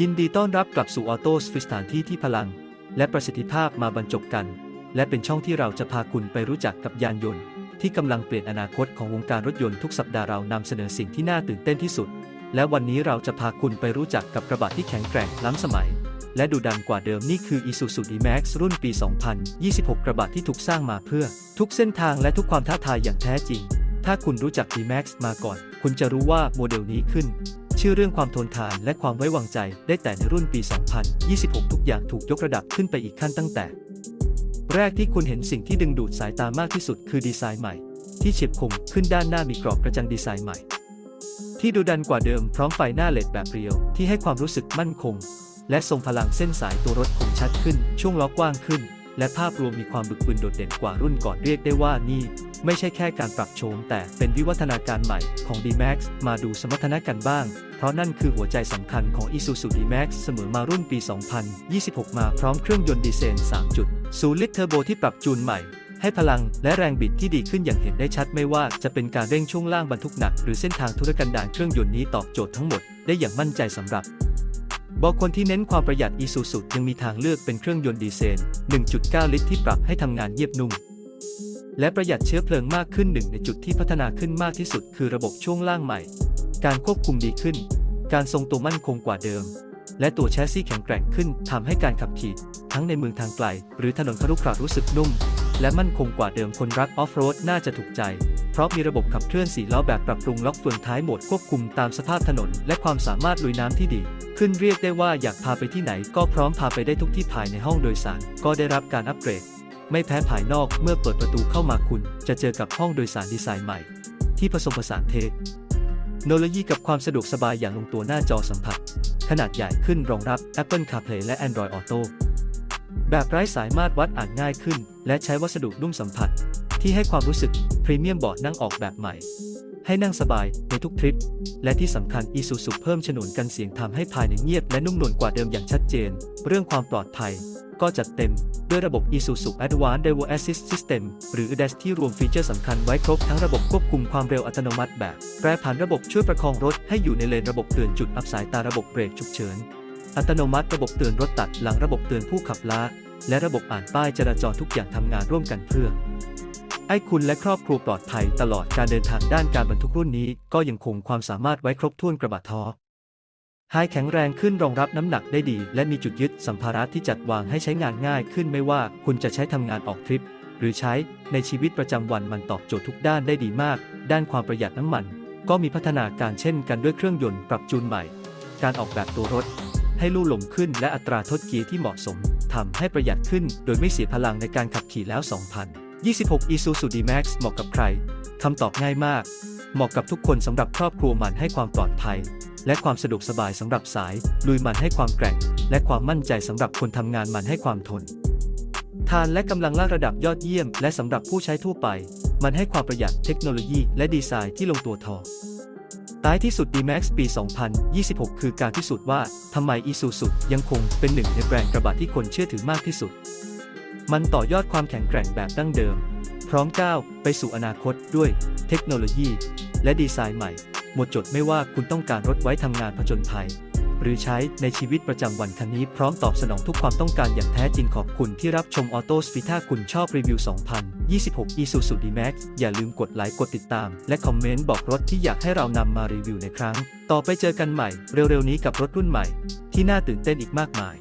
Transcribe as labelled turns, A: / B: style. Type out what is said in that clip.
A: ยินดีต้อนรับกลับสู่ออโต้สฟิสถานที่ที่พลัง และประสิทธิภาพมาบรรจบกัน และเป็นช่องที่เราจะพาคุณไปรู้จักกับยานยนต์ ที่กำลังเปลี่ยนอนาคตของวงการรถยนต์ทุกสัปดาห์เรานำเสนอสิ่งที่น่าตื่นเต้นที่สุด และวันนี้เราจะพาคุณไปรู้จักกับกระบะที่แข็งแกร่งล้ำสมัย และดูดันกว่าเดิมนี่คือ Isuzu D-Max รุ่นปี 2026 กระบะที่ถูกสร้างมาเพื่อ ทุกเส้นทางและทุกความท้าทายอย่างแท้จริง ถ้าคุณรู้จัก D-Max มาก่อน คุณจะรู้ว่าโมเดลนี้ขึ้น ชื่อเรื่องความทนทานและความไว้วางใจได้แต่ในรุ่นปี 2026 ทุกอย่างถูกยกระดับขึ้นไปอีกขั้นตั้งแต่ แรกที่คุณเห็นสิ่งที่ดึงดูดสายตามากที่สุดคือดีไซน์ใหม่ ที่เฉียบคมขึ้นด้านหน้ามีกรอบกระจังดีไซน์ใหม่ ที่ดูดันกว่าเดิมพร้อมไฟหน้าเลดแบบเรียวที่ให้ความรู้สึกมั่นคง และทรงพลังเส้นสายตัวรถคมชัดขึ้น ช่วงล้อกว้างขึ้น และภาพรวมมีความบึกบึนโดดเด่นกว่ารุ่นก่อนเรียกได้ว่านี่ ไม่ใช่แค่การปรับโฉมแต่เป็นวิวัฒนาการใหม่ของ D-Max มาดูสมรรถนะกันบ้าง เพราะนั่นคือหัวใจสำคัญของ Isuzu D-Max เสมอมารุ่นปี 2026 มาพร้อมเครื่องยนต์ดีเซล3.0 ลิตรเทอร์โบที่ปรับจูนใหม่ให้พลังและแรงบิดที่ดีขึ้นอย่างเห็นได้ชัดไม่ว่าจะเป็นการเร่งช่วงล่างบรรทุกหนัก หรือเส้นทางธุรกันดารเครื่องยนต์นี้ตอบโจทย์ทั้งหมดได้อย่างมั่นใจสำหรับ บอกคนที่เน้นความประหยัด Isuzu ยังมีทางเลือกเป็นเครื่องยนต์ดีเซล 1.9 ลิตรที่ปรับให้ทำงานเยียบนุ่ม และประหยัดเชื้อเพลิงมากขึ้นหนึ่งในจุดที่พัฒนาขึ้นมากที่สุดคือระบบช่วงล่างใหม่ การควบคุมดีขึ้น การทรงตัวมั่นคงกว่าเดิม และตัวแชสซี่แข็งแกร่งขึ้นทำให้การขับขี่ ทั้งในเมืองทางไกล หรือถนนครุขระรู้สึกนุ่ม และมั่นคงกว่าเดิมคนรักออฟโรดน่าจะถูกใจเพราะมีระบบขับเคลื่อน4ล้อแบบปรับปรุงล็อกเฟืองท้ายโหมดควบคุมตามสภาพถนน และความสามารถลุยน้ำที่ดี ขึ้นเรียกได้ว่าอยากพาไปที่ไหนก็พร้อมพาไปได้ทุกที่ภายในห้องโดยสารก็ได้รับการอัปเกรด ไม่แพ้ภายนอกเมื่อเปิดประตูเข้ามาคุณ จะเจอกับห้องโดยสารดีไซน์ใหม่ ที่ผสมผสานเทคโนโลยีกับความสะดวกสบายอย่างลงตัวหน้าจอสัมผัส ขนาดใหญ่ขึ้นรองรับ Apple CarPlay และ Android Auto แบบไร้สายมาตรวัดอ่านง่ายขึ้น และใช้วัสดุนุ่มสัมผัส ที่ให้ความรู้สึกพรีเมียมเบาะนั่งออกแบบใหม่ ให้นั่งสบายในทุกทริป และที่สำคัญ Isuzu เพิ่มฉนวนกันเสียงทำให้ภายในเงียบและนุ่มนวลกว่าเดิมอย่างชัดเจน เรื่องความปลอดภัย ก็จัดเต็ม ด้วยระบบ Isuzu Advanced Driver Assist System หรือ ADAS ที่รวมฟีเจอร์สำคัญไว้ครบทั้งระบบควบคุมความเร็วอัตโนมัติแบบแปรผันระบบช่วยประคองรถให้อยู่ในเลนระบบเตือนจุดอับสายตาระบบเบรกฉุกเฉินอัตโนมัติระบบเตือนรถตัดหลังระบบเตือนผู้ขับล้าและระบบอ่านป้ายจราจรทุกอย่างทำงานร่วมกันเพื่อ ให้คุณและครอบครัวปลอดภัยตลอดการเดินทางด้านการบรรทุกรุ่นนี้ ก็ยังคงความสามารถไว้ครบถ้วนกระบะท้อไฮแข็งแรงขึ้นรองรับน้ำหนักได้ดี และมีจุดยึดสัมภาระที่จัดวางให้ใช้งานง่ายขึ้นไม่ว่าคุณจะใช้ทำงานออกทริป หรือใช้ในชีวิตประจำวันมันตอบโจทย์ทุกด้านได้ดีมาก ด้านความประหยัดน้ำมัน ก็มีพัฒนาการเช่นกันด้วยเครื่องยนต์ปรับจูนใหม่ การออกแบบตัวรถ ให้ลู่ลมขึ้นและอัตราทดเกียร์ที่เหมาะสมทำให้ประหยัดขึ้น โดยไม่เสียพลังในการขับขี่แล้ว 26 Isuzu D-Max เหมาะกับใคร คำตอบง่ายมาก เหมาะกับทุกคนสำหรับครอบครัวมันให้ความปลอดภัย และความสะดวกสบายสำหรับสาย ลุยมันให้ความแกร่ง และความมั่นใจสำหรับคนทำงานมันให้ความทน ทานและกำลังลากระดับยอดเยี่ยม และสำหรับผู้ใช้ทั่วไป มันให้ความประหยัดเทคโนโลยีและดีไซน์ที่ลงตัวทอท้ายที่สุด D-Max ปี 2026 คือการพิสูจน์ว่าทำไม Isuzu ยังคงเป็นหนึ่งในแบรนด์กระบะที่คนเชื่อถือมากที่สุด มันต่อยอดความแข็งแกร่งแบบดั้งเดิม พร้อมก้าวไปสู่อนาคตด้วยเทคโนโลยี และดีไซน์ใหม่ หมดจดไม่ว่าคุณต้องการรถไว้ทำงานผจญภัย หรือใช้ในชีวิตประจำวันคันนี้พร้อมตอบสนองทุกความต้องการอย่างแท้จริงขอบคุณที่รับชมออโต้สฟีถ้าคุณชอบรีวิว 2026 Isuzu D-Max อย่าลืมกดไลค์กดติดตาม และคอมเมนต์บอกรถที่อยากให้เรานำมารีวิวในครั้ง ต่อไปเจอกันใหม่ เร็วๆนี้กับรถรุ่นใหม่ ที่น่าตื่นเต้นอีกมากมาย